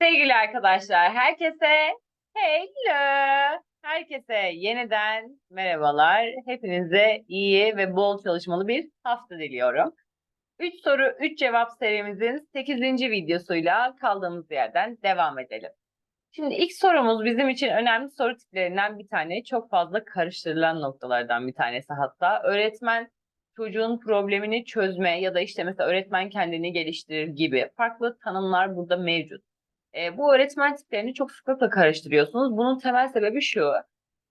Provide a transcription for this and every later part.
Sevgili arkadaşlar, herkese hello. Herkese yeniden merhabalar. Hepinize iyi ve bol çalışmalı bir hafta diliyorum. 3 soru 3 cevap serimizin 8. videosuyla kaldığımız yerden devam edelim. Şimdi ilk sorumuz bizim için önemli soru tiplerinden bir tane. Çok fazla karıştırılan noktalardan bir tanesi hatta. Öğretmen çocuğun problemini çözme ya da işte mesela öğretmen kendini geliştirir gibi farklı tanımlar burada mevcut. E, bu öğretmen tiplerini çok sıklıkla karıştırıyorsunuz. Bunun temel sebebi şu.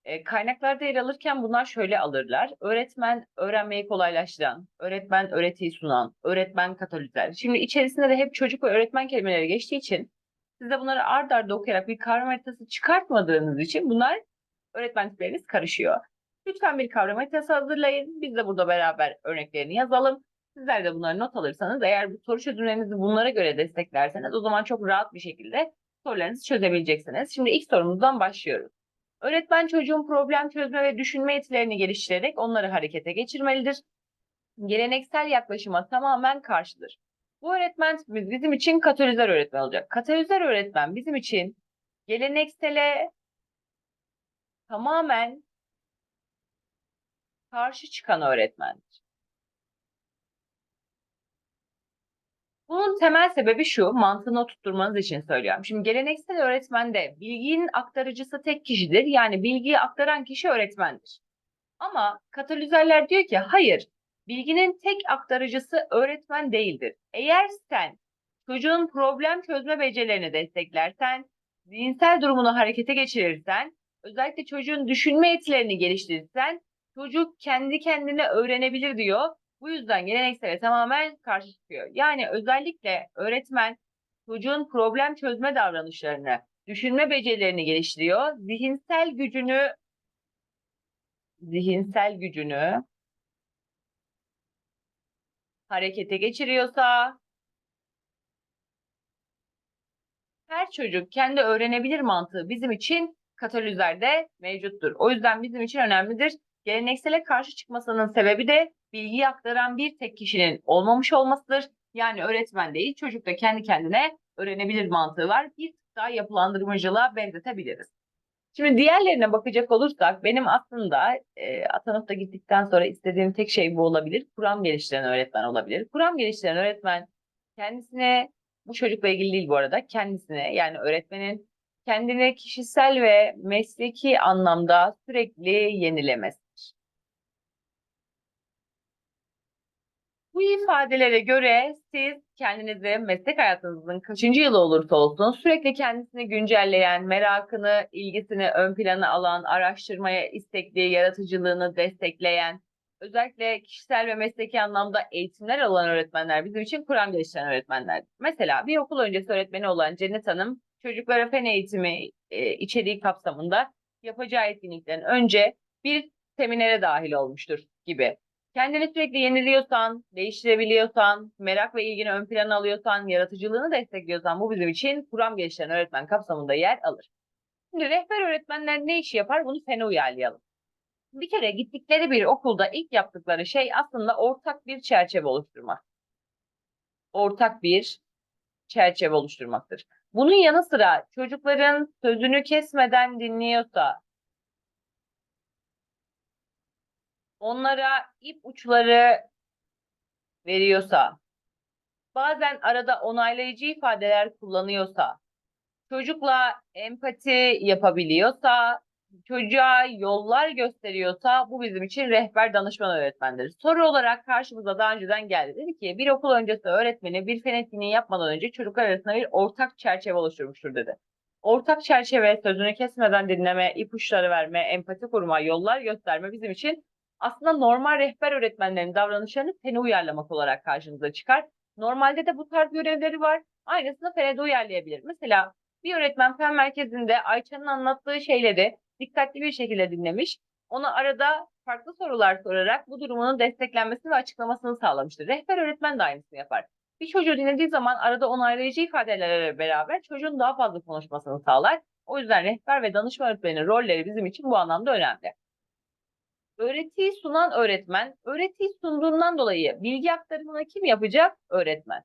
E, kaynaklarda yer alırken bunlar şöyle alırlar. Öğretmen öğrenmeyi kolaylaştıran, öğretmen öğretiyi sunan, öğretmen katalizör. Şimdi içerisinde de hep çocuk ve öğretmen kelimeleri geçtiği için siz de bunları ard arda okuyarak bir kavram haritası çıkartmadığınız için bunlar öğretmen tipleriniz karışıyor. Lütfen bir kavram haritası hazırlayın. Biz de burada beraber örneklerini yazalım. Sizler de bunları not alırsanız eğer bu soru çözümlerinizi bunlara göre desteklerseniz o zaman çok rahat bir şekilde sorularınızı çözebileceksiniz. Şimdi ilk sorumuzdan başlıyoruz. Öğretmen çocuğun problem çözme ve düşünme yetilerini geliştirerek onları harekete geçirmelidir. Geleneksel yaklaşıma tamamen karşıdır. Bu öğretmen tipimiz bizim için katalizör öğretmen olacak. Katalizör öğretmen bizim için geleneksele tamamen karşı çıkan öğretmendir. Bunun temel sebebi şu, mantığını oturtturmanız için söylüyorum. Şimdi geleneksel öğretmende bilginin aktarıcısı tek kişidir. Yani bilgiyi aktaran kişi öğretmendir. Ama katalizörler diyor ki hayır, bilginin tek aktarıcısı öğretmen değildir. Eğer sen çocuğun problem çözme becerilerini desteklersen, zihinsel durumunu harekete geçirirsen, özellikle çocuğun düşünme yetilerini geliştirirsen, çocuk kendi kendine öğrenebilir diyor bu yüzden geleneksele tamamen karşı çıkıyor. Yani özellikle öğretmen çocuğun problem çözme davranışlarını, düşünme becerilerini geliştiriyor. Zihinsel gücünü zihinsel gücünü harekete geçiriyorsa her çocuk kendi öğrenebilir mantığı bizim için katalizörde mevcuttur. O yüzden bizim için önemlidir. Geleneksele karşı çıkmasının sebebi de bilgiyi aktaran bir tek kişinin olmamış olmasıdır. Yani öğretmen değil, çocuk da kendi kendine öğrenebilir mantığı var. Bir tık daha yapılandırmacılığa benzetebiliriz. Şimdi diğerlerine bakacak olursak benim aslında e, atanıp da gittikten sonra istediğim tek şey bu olabilir. Kuram geliştiren öğretmen olabilir. Kuram geliştiren öğretmen kendisine, bu çocukla ilgili değil bu arada, kendisine yani öğretmenin kendine kişisel ve mesleki anlamda sürekli yenilemesi. Bu ifadelere göre siz kendinizi meslek hayatınızın kaçıncı yılı olursa olsun sürekli kendisini güncelleyen, merakını, ilgisini ön plana alan, araştırmaya istekli, yaratıcılığını destekleyen, özellikle kişisel ve mesleki anlamda eğitimler alan öğretmenler bizim için kuram geliştiren öğretmenler. Mesela bir okul öncesi öğretmeni olan Cennet Hanım çocuklara fen eğitimi e, içeriği kapsamında yapacağı etkinlikten önce bir seminere dahil olmuştur gibi. Kendini sürekli yeniliyorsan, değiştirebiliyorsan, merak ve ilgini ön plana alıyorsan, yaratıcılığını destekliyorsan bu bizim için kuram geliştiren öğretmen kapsamında yer alır. Şimdi rehber öğretmenler ne işi yapar? Bunu fene uyarlayalım. Bir kere gittikleri bir okulda ilk yaptıkları şey aslında ortak bir çerçeve oluşturmak. Ortak bir çerçeve oluşturmaktır. Bunun yanı sıra çocukların sözünü kesmeden dinliyorsa, onlara ip uçları veriyorsa, bazen arada onaylayıcı ifadeler kullanıyorsa, çocukla empati yapabiliyorsa, çocuğa yollar gösteriyorsa bu bizim için rehber danışman öğretmendir. Soru olarak karşımıza daha önceden geldi. Dedi ki bir okul öncesi öğretmeni bir fen yapmadan önce çocuklar arasında bir ortak çerçeve oluşturmuştur dedi. Ortak çerçeve, sözünü kesmeden dinleme, ipuçları verme, empati kurma, yollar gösterme bizim için aslında normal rehber öğretmenlerin davranışlarını fene uyarlamak olarak karşımıza çıkar. Normalde de bu tarz görevleri var. Aynısını fene uyarlayabilir. Mesela bir öğretmen fen merkezinde Ayça'nın anlattığı şeyleri dikkatli bir şekilde dinlemiş. Ona arada farklı sorular sorarak bu durumunun desteklenmesini ve açıklamasını sağlamıştır. Rehber öğretmen de aynısını yapar. Bir çocuğu dinlediği zaman arada onaylayıcı ifadelerle beraber çocuğun daha fazla konuşmasını sağlar. O yüzden rehber ve danışma öğretmenin rolleri bizim için bu anlamda önemli. Öğretiyi sunan öğretmen, öğretiyi sunduğundan dolayı bilgi aktarımını kim yapacak? Öğretmen.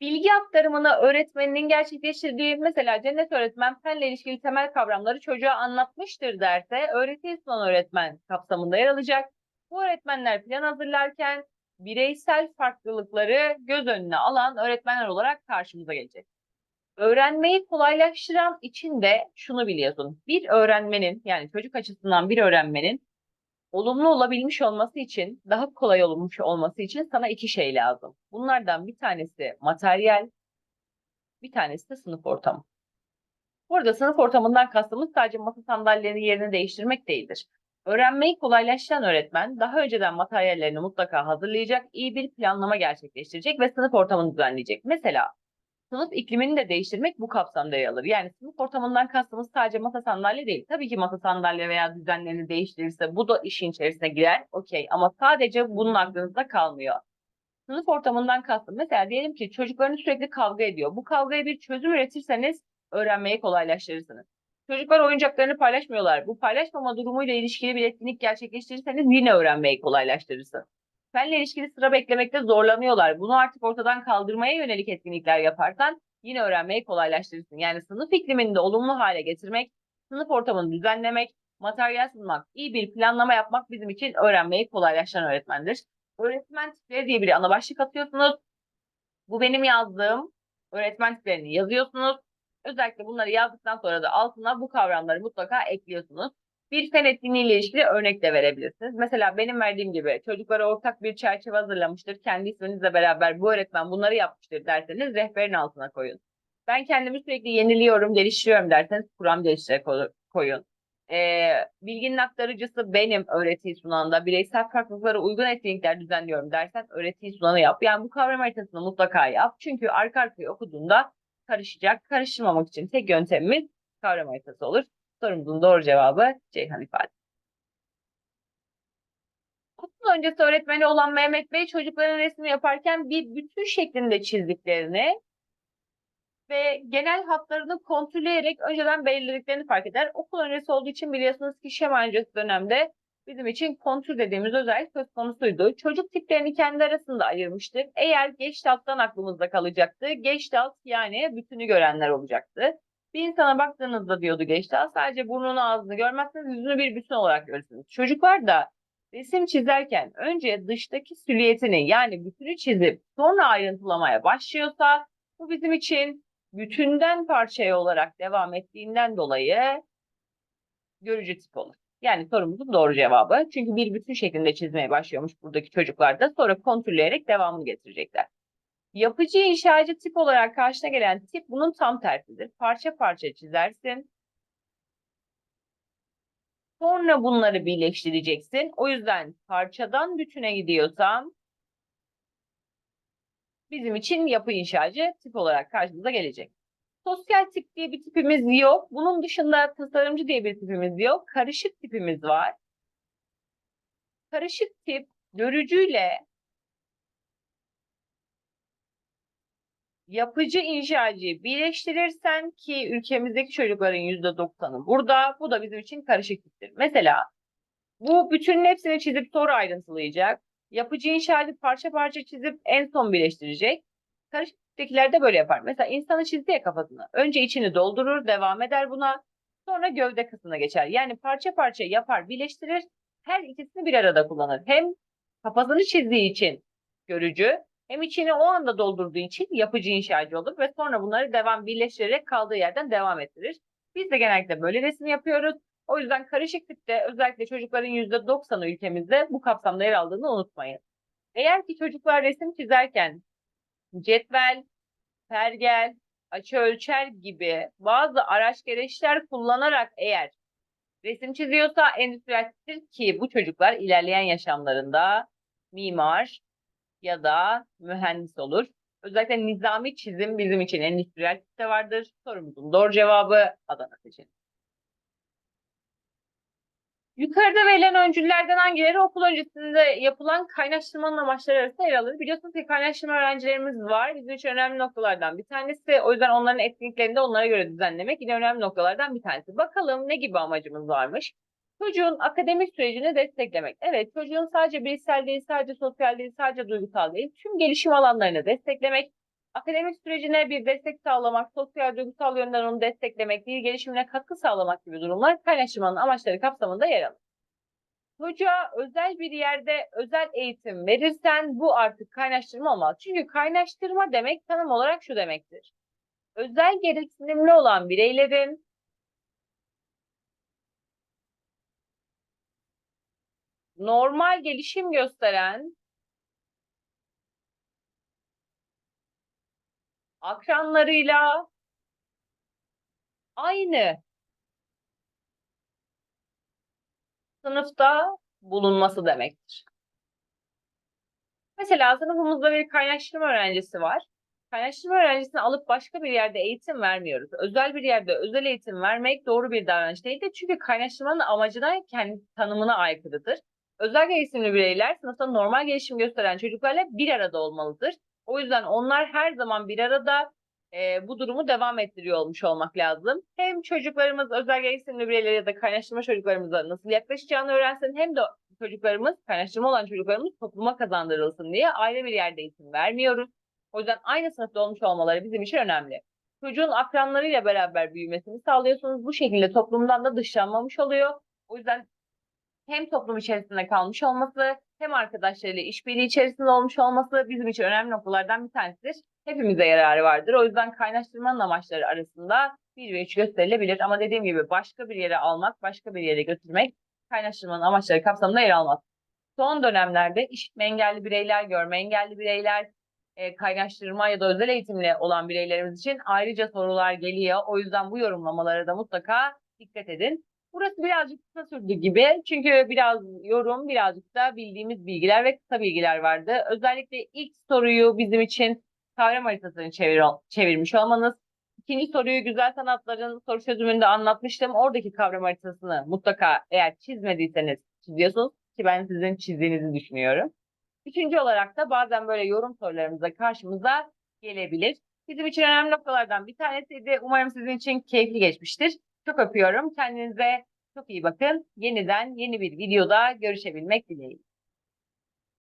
Bilgi aktarımını öğretmeninin gerçekleştirdiği mesela Cennet öğretmen fenle ilişkili temel kavramları çocuğa anlatmıştır derse öğretiyi sunan öğretmen kapsamında yer alacak. Bu öğretmenler plan hazırlarken bireysel farklılıkları göz önüne alan öğretmenler olarak karşımıza gelecek. Öğrenmeyi kolaylaştıran için de şunu biliyorsun. Bir öğrenmenin yani çocuk açısından bir öğrenmenin olumlu olabilmiş olması için, daha kolay olmuş olması için sana iki şey lazım. Bunlardan bir tanesi materyal, bir tanesi de sınıf ortamı. Burada sınıf ortamından kastımız sadece masa sandalyenin yerini değiştirmek değildir. Öğrenmeyi kolaylaştıran öğretmen daha önceden materyallerini mutlaka hazırlayacak, iyi bir planlama gerçekleştirecek ve sınıf ortamını düzenleyecek. Mesela sınıf iklimini de değiştirmek bu kapsamda yer alır. Yani sınıf ortamından kastımız sadece masa sandalye değil. Tabii ki masa sandalye veya düzenlerini değiştirirse bu da işin içerisine girer. Okey ama sadece bunun aklınızda kalmıyor. Sınıf ortamından kastım. Mesela diyelim ki çocuklarınız sürekli kavga ediyor. Bu kavgaya bir çözüm üretirseniz öğrenmeyi kolaylaştırırsınız. Çocuklar oyuncaklarını paylaşmıyorlar. Bu paylaşmama durumuyla ilişkili bir etkinlik gerçekleştirirseniz yine öğrenmeyi kolaylaştırırsınız. Fenle ilişkili sıra beklemekte zorlanıyorlar. Bunu artık ortadan kaldırmaya yönelik etkinlikler yaparsan yine öğrenmeyi kolaylaştırırsın. Yani sınıf iklimini de olumlu hale getirmek, sınıf ortamını düzenlemek, materyal sunmak, iyi bir planlama yapmak bizim için öğrenmeyi kolaylaştıran öğretmendir. Öğretmen tipleri diye bir ana başlık atıyorsunuz. Bu benim yazdığım öğretmen tiplerini yazıyorsunuz. Özellikle bunları yazdıktan sonra da altına bu kavramları mutlaka ekliyorsunuz. Bir fen etkinliğiyle ilişkili örnek de verebilirsiniz. Mesela benim verdiğim gibi çocuklara ortak bir çerçeve hazırlamıştır. Kendi isminizle beraber bu öğretmen bunları yapmıştır derseniz rehberin altına koyun. Ben kendimi sürekli yeniliyorum, geliştiriyorum derseniz kuram geliştirerek koyun. Ee, bilginin aktarıcısı benim öğretiyi sunanda bireysel farklılıklara uygun etkinlikler düzenliyorum dersen öğretiyi sunanı yap. Yani bu kavram haritasını mutlaka yap. Çünkü arka arkaya okuduğunda karışacak. Karıştırmamak için tek yöntemimiz kavram haritası olur. Sorumuzun doğru cevabı Ceyhan ifade. Okul öncesi öğretmeni olan Mehmet Bey çocukların resmi yaparken bir bütün şeklinde çizdiklerini ve genel hatlarını kontrolleyerek önceden belirlediklerini fark eder. Okul öncesi olduğu için biliyorsunuz ki şema öncesi dönemde bizim için kontrol dediğimiz özellik söz konusuydu. Çocuk tiplerini kendi arasında ayırmıştık. Eğer geç alttan aklımızda kalacaktı. Geç alt yani bütünü görenler olacaktı. Bir insana baktığınızda diyordu Geçtal sadece burnunu ağzını görmezseniz yüzünü bir bütün olarak görürsünüz. Çocuklar da resim çizerken önce dıştaki silüetini yani bütünü çizip sonra ayrıntılamaya başlıyorsa bu bizim için bütünden parçaya olarak devam ettiğinden dolayı görücü tip olur. Yani sorumuzun doğru cevabı. Çünkü bir bütün şeklinde çizmeye başlıyormuş buradaki çocuklar da sonra kontrolleyerek devamını getirecekler. Yapıcı inşacı tip olarak karşına gelen tip bunun tam tersidir. Parça parça çizersin. Sonra bunları birleştireceksin. O yüzden parçadan bütüne gidiyorsam bizim için yapı inşacı tip olarak karşımıza gelecek. Sosyal tip diye bir tipimiz yok. Bunun dışında tasarımcı diye bir tipimiz yok. Karışık tipimiz var. Karışık tip görücüyle yapıcı inşacıyı birleştirirsen ki ülkemizdeki çocukların yüzde doksanı burada. Bu da bizim için karışık tiptir. Mesela bu bütünün hepsini çizip sonra ayrıntılayacak. Yapıcı inşacı parça parça çizip en son birleştirecek. Karışık tiptekiler de böyle yapar. Mesela insanı çizdi ya kafasını. Önce içini doldurur, devam eder buna. Sonra gövde kısmına geçer. Yani parça parça yapar, birleştirir. Her ikisini bir arada kullanır. Hem kafasını çizdiği için görücü, hem içini o anda doldurduğu için yapıcı inşacı olur ve sonra bunları devam birleştirerek kaldığı yerden devam ettirir. Biz de genellikle böyle resim yapıyoruz. O yüzden karışık tipte özellikle çocukların %90'ı ülkemizde bu kapsamda yer aldığını unutmayın. Eğer ki çocuklar resim çizerken cetvel, pergel, açı ölçer gibi bazı araç gereçler kullanarak eğer resim çiziyorsa endüstriyel ki bu çocuklar ilerleyen yaşamlarında mimar, ya da mühendis olur. Özellikle nizami çizim bizim için endüstriyel tipte vardır. Sorumuzun doğru cevabı Adana seçeneği. Yukarıda verilen öncüllerden hangileri okul öncesinde yapılan kaynaştırmanın amaçları arasında yer alır? Biliyorsunuz ki kaynaştırma öğrencilerimiz var. Bizim için önemli noktalardan bir tanesi. O yüzden onların etkinliklerini de onlara göre düzenlemek yine önemli noktalardan bir tanesi. Bakalım ne gibi amacımız varmış? Çocuğun akademik sürecini desteklemek. Evet çocuğun sadece bilişsel değil, sadece sosyal değil, sadece duygusal değil, tüm gelişim alanlarını desteklemek. akademik sürecine bir destek sağlamak, sosyal duygusal yönden onu desteklemek, dil gelişimine katkı sağlamak gibi durumlar kaynaştırmanın amaçları kapsamında yer alır. Çocuğa özel bir yerde özel eğitim verirsen bu artık kaynaştırma olmaz. Çünkü kaynaştırma demek tanım olarak şu demektir. Özel gereksinimli olan bireylerin normal gelişim gösteren akranlarıyla aynı sınıfta bulunması demektir. Mesela sınıfımızda bir kaynaştırma öğrencisi var. Kaynaştırma öğrencisini alıp başka bir yerde eğitim vermiyoruz. Özel bir yerde özel eğitim vermek doğru bir davranış değildir. Çünkü kaynaştırmanın amacına kendi tanımına aykırıdır. Özel gelişimli bireyler sınıfta normal gelişim gösteren çocuklarla bir arada olmalıdır. O yüzden onlar her zaman bir arada e, bu durumu devam ettiriyor olmuş olmak lazım. Hem çocuklarımız özel gelişimli bireyler ya da kaynaştırma çocuklarımıza nasıl yaklaşacağını öğrensin hem de çocuklarımız, kaynaştırma olan çocuklarımız topluma kazandırılsın diye ayrı bir yerde eğitim vermiyoruz. O yüzden aynı sınıfta olmuş olmaları bizim için önemli. Çocuğun akranlarıyla beraber büyümesini sağlıyorsunuz. Bu şekilde toplumdan da dışlanmamış oluyor. O yüzden hem toplum içerisinde kalmış olması hem arkadaşlarıyla işbirliği içerisinde olmuş olması bizim için önemli noktalardan bir tanesidir. Hepimize yararı vardır. O yüzden kaynaştırmanın amaçları arasında bir ve üç gösterilebilir. Ama dediğim gibi başka bir yere almak, başka bir yere götürmek kaynaştırmanın amaçları kapsamında yer almaz. Son dönemlerde işitme engelli bireyler, görme engelli bireyler, e, kaynaştırma ya da özel eğitimli olan bireylerimiz için ayrıca sorular geliyor. O yüzden bu yorumlamalara da mutlaka dikkat edin. Burası birazcık kısa sürdü gibi. Çünkü biraz yorum, birazcık da bildiğimiz bilgiler ve kısa bilgiler vardı. Özellikle ilk soruyu bizim için kavram haritasını çevir, çevirmiş olmanız. İkinci soruyu güzel sanatların soru çözümünde anlatmıştım. Oradaki kavram haritasını mutlaka eğer çizmediyseniz çiziyorsunuz ki ben sizin çizdiğinizi düşünüyorum. Üçüncü olarak da bazen böyle yorum sorularımıza karşımıza gelebilir. Bizim için önemli noktalardan bir tanesiydi. Umarım sizin için keyifli geçmiştir. Çok öpüyorum. Kendinize çok iyi bakın. Yeniden yeni bir videoda görüşebilmek dileğiyle.